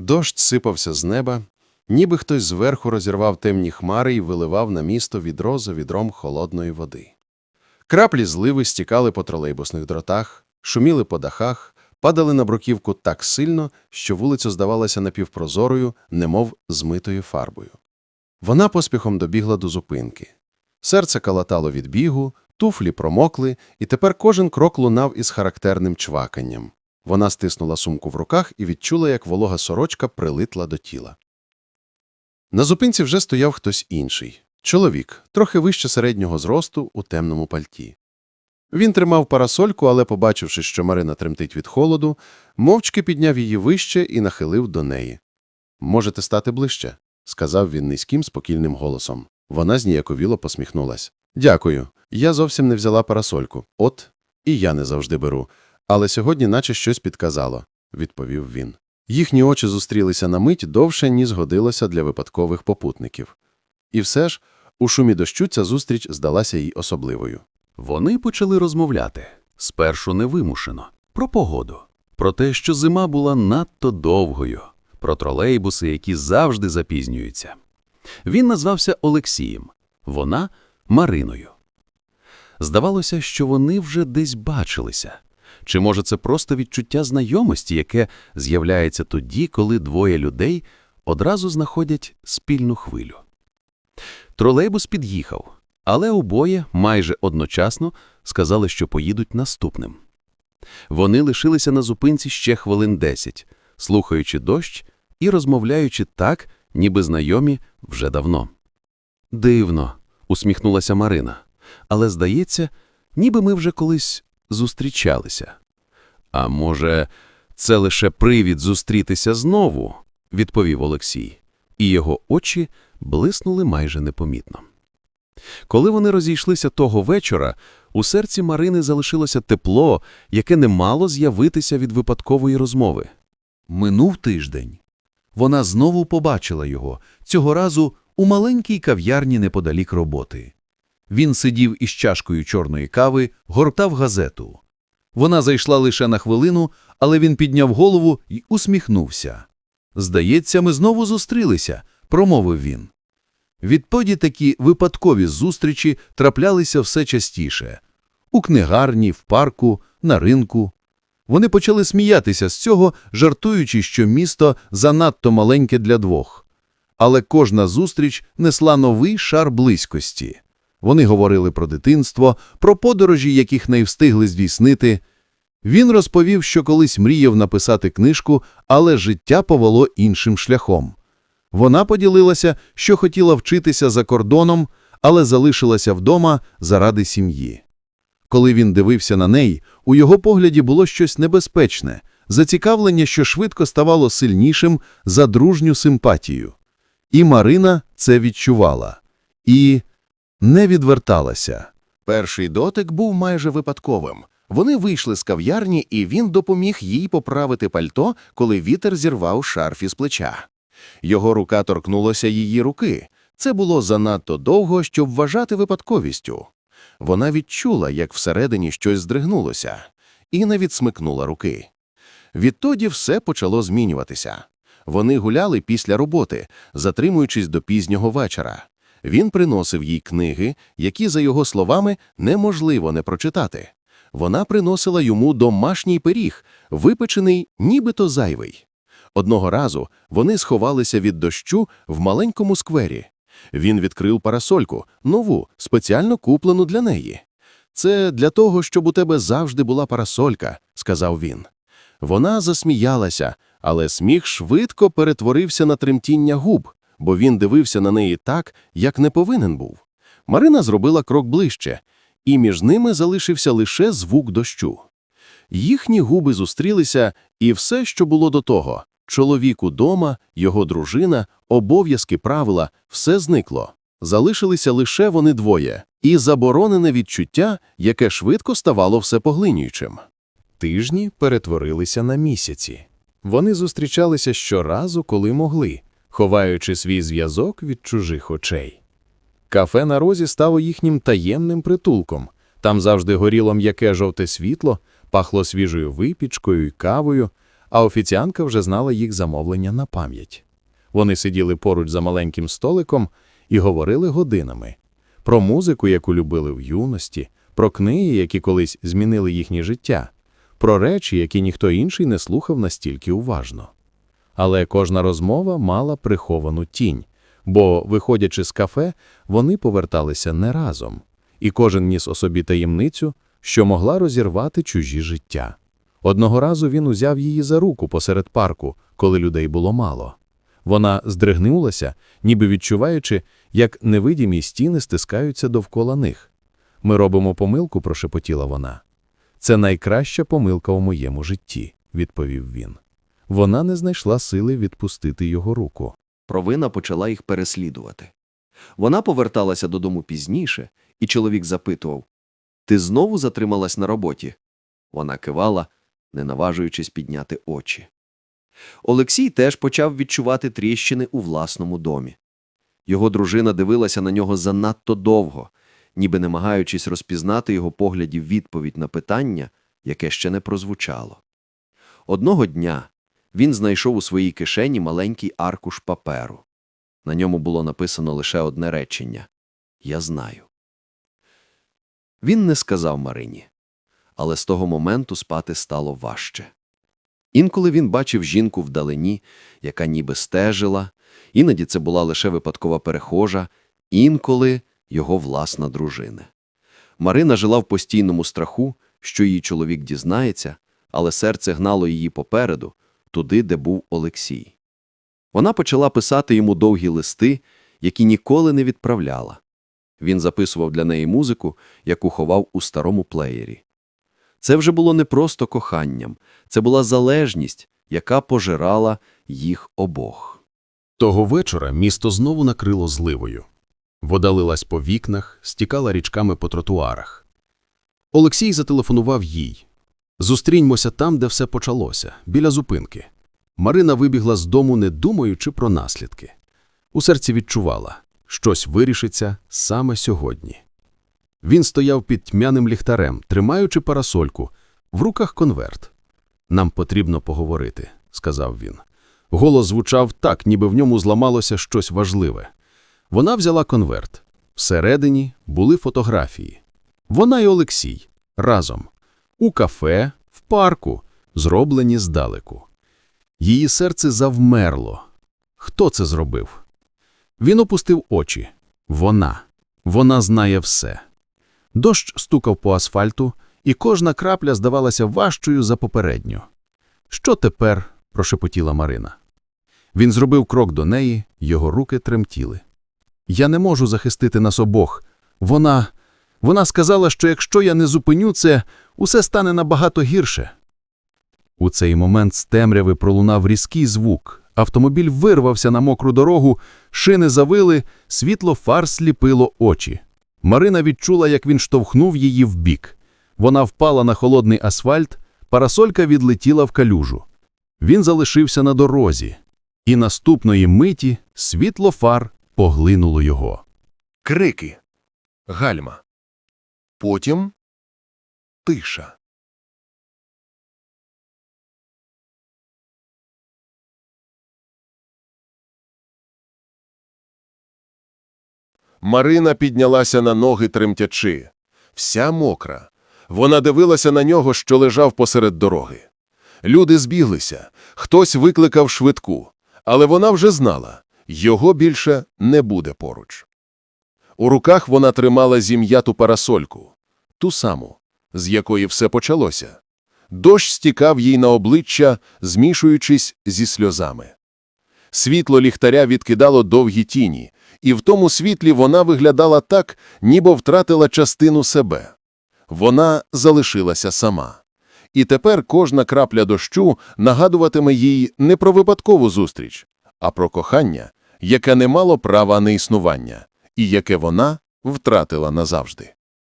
Дощ сипався з неба, ніби хтось зверху розірвав темні хмари і виливав на місто відро за відром холодної води. Краплі зливи стікали по тролейбусних дротах, шуміли по дахах, падали на бруківку так сильно, що вулиця здавалася напівпрозорою, немов змитою фарбою. Вона поспіхом добігла до зупинки. Серце калатало від бігу, туфлі промокли, і тепер кожен крок лунав із характерним чваканням. Вона стиснула сумку в руках і відчула, як волога сорочка прилитла до тіла. На зупинці вже стояв хтось інший. Чоловік, трохи вище середнього зросту, у темному пальті. Він тримав парасольку, але, побачивши, що Марина тремтить від холоду, мовчки підняв її вище і нахилив до неї. Можете стати ближче, сказав він низьким, спокійним голосом. Вона зніяковіло посміхнулась. Дякую. Я зовсім не взяла парасольку. От, і я не завжди беру. Але сьогодні наче щось підказало, відповів він. Їхні очі зустрілися на мить довше, ніж згодилося для випадкових попутників. І все ж, у шумі дощу ця зустріч здалася їй особливою. Вони почали розмовляти, спершу невимушено, про погоду, про те, що зима була надто довгою, про тролейбуси, які завжди запізнюються. Він назвався Олексієм, вона Мариною. Здавалося, що вони вже десь бачилися. Чи може це просто відчуття знайомості, яке з'являється тоді, коли двоє людей одразу знаходять спільну хвилю? Тролейбус під'їхав, але обоє майже одночасно сказали, що поїдуть наступним. Вони лишилися на зупинці ще хвилин десять, слухаючи дощ і розмовляючи так, ніби знайомі вже давно. Дивно, усміхнулася Марина. Але, здається, ніби ми вже колись зустрічалися. А може, це лише привід зустрітися знову, відповів Олексій, і його очі блиснули майже непомітно. Коли вони розійшлися того вечора, у серці Марини залишилося тепло, яке не мало з'явитися від випадкової розмови. Минув тиждень. Вона знову побачила його, цього разу у маленькій кав'ярні неподалік роботи. Він сидів із чашкою чорної кави, гортав газету. Вона зайшла лише на хвилину, але він підняв голову і усміхнувся. Здається, ми знову зустрілися, промовив він. Відтоді такі випадкові зустрічі траплялися все частіше у книгарні, в парку, на ринку. Вони почали сміятися з цього, жартуючи, що місто занадто маленьке для двох. Але кожна зустріч несла новий шар близькості. Вони говорили про дитинство, про подорожі, яких не встигли здійснити. Він розповів, що колись мріяв написати книжку, але життя повело іншим шляхом. Вона поділилася, що хотіла вчитися за кордоном, але залишилася вдома заради сім'ї. Коли він дивився на неї, у його погляді було щось небезпечне, зацікавлення, що швидко ставало сильнішим за дружню симпатію. І Марина це відчувала. І не відверталася. Перший дотик був майже випадковим. Вони вийшли з кав'ярні, і він допоміг їй поправити пальто, коли вітер зірвав шарф із плеча. Його рука торкнулася її руки. Це було занадто довго, щоб вважати випадковістю. Вона відчула, як всередині щось здригнулося, і не відсмикнула руки. Відтоді все почало змінюватися. Вони гуляли після роботи, затримуючись до пізнього вечора. Він приносив їй книги, які, за його словами, неможливо не прочитати. Вона приносила йому домашній пиріг, випечений нібито зайвий. Одного разу вони сховалися від дощу в маленькому сквері. Він відкрив парасольку, нову, спеціально куплену для неї. Це для того, щоб у тебе завжди була парасолька, сказав він. Вона засміялася, але сміх швидко перетворився на тремтіння губ, бо він дивився на неї так, як не повинен був. Марина зробила крок ближче, і між ними залишився лише звук дощу. Їхні губи зустрілися, і все, що було до того чоловік удома, його дружина, обов'язки правила все зникло. Залишилися лише вони двоє, і заборонене відчуття, яке швидко ставало всепоглинюючим. Тижні перетворилися на місяці. Вони зустрічалися щоразу, коли могли, ховаючи свій зв'язок від чужих очей. Кафе на розі стало їхнім таємним притулком. Там завжди горіло м'яке жовте світло, пахло свіжою випічкою і кавою, а офіціантка вже знала їх замовлення на пам'ять. Вони сиділи поруч за маленьким столиком і говорили годинами про музику, яку любили в юності, про книги, які колись змінили їхнє життя, про речі, які ніхто інший не слухав настільки уважно. Але кожна розмова мала приховану тінь, бо, виходячи з кафе, вони поверталися не разом, і кожен ніс у собі таємницю, що могла розірвати чужі життя. Одного разу він узяв її за руку посеред парку, коли людей було мало. Вона здригнулася, ніби відчуваючи, як невидимі стіни стискаються довкола них. Ми робимо помилку, прошепотіла вона. Це найкраща помилка у моєму житті, відповів він. Вона не знайшла сили відпустити його руку. Провина почала їх переслідувати. Вона поверталася додому пізніше, і чоловік запитував Ти знову затрималась на роботі? Вона кивала, не наважуючись підняти очі. Олексій теж почав відчувати тріщини у власному домі. Його дружина дивилася на нього занадто довго, ніби намагаючись розпізнати його поглядів відповідь на питання, яке ще не прозвучало. Одного дня він знайшов у своїй кишені маленький аркуш паперу. На ньому було написано лише одне речення Я знаю. Він не сказав Марині, але з того моменту спати стало важче. Інколи він бачив жінку вдалині, яка ніби стежила, іноді це була лише випадкова перехожа, інколи його власна дружина. Марина жила в постійному страху, що її чоловік дізнається, але серце гнало її попереду, туди, де був Олексій. Вона почала писати йому довгі листи, які ніколи не відправляла. Він записував для неї музику, яку ховав у старому плеєрі. Це вже було не просто коханням, це була залежність, яка пожирала їх обох. Того вечора місто знову накрило зливою. Вода лилась по вікнах, стікала річками по тротуарах. Олексій зателефонував їй. Зустріньмося там, де все почалося, біля зупинки. Марина вибігла з дому, не думаючи про наслідки. У серці відчувала, щось вирішиться саме сьогодні. Він стояв під тьмяним ліхтарем, тримаючи парасольку, в руках конверт. Нам потрібно поговорити, сказав він. Голос звучав так, ніби в ньому зламалося щось важливе. Вона взяла конверт. Всередині були фотографії. Вона і Олексій разом у кафе, в парку, зроблені здалеку. Її серце завмерло. Хто це зробив? Він опустив очі. Вона. Вона знає все. Дощ стукав по асфальту, і кожна крапля здавалася важчою за попередню. Що тепер? прошепотіла Марина. Він зробив крок до неї, його руки тремтіли. Я не можу захистити нас обох. Вона. Вона сказала, що якщо я не зупиню це, усе стане набагато гірше. У цей момент з темряви пролунав різкий звук. Автомобіль вирвався на мокру дорогу, шини завили, світло фар сліпило очі. Марина відчула, як він штовхнув її вбік. Вона впала на холодний асфальт, парасолька відлетіла в калюжу. Він залишився на дорозі, і наступної миті світло фар поглинуло його. Крики. Гальма. Потім тиша. Марина піднялася на ноги тремтячи. Вся мокра. Вона дивилася на нього, що лежав посеред дороги. Люди збіглися, хтось викликав швидку, але вона вже знала, його більше не буде поруч. У руках вона тримала зім'яту парасольку, ту саму, з якої все почалося. Дощ стікав їй на обличчя, змішуючись зі сльозами. Світло ліхтаря відкидало довгі тіні, і в тому світлі вона виглядала так, ніби втратила частину себе. Вона залишилася сама. І тепер кожна крапля дощу нагадуватиме їй не про випадкову зустріч, а про кохання, яке не мало права на існування, і яке вона втратила назавжди.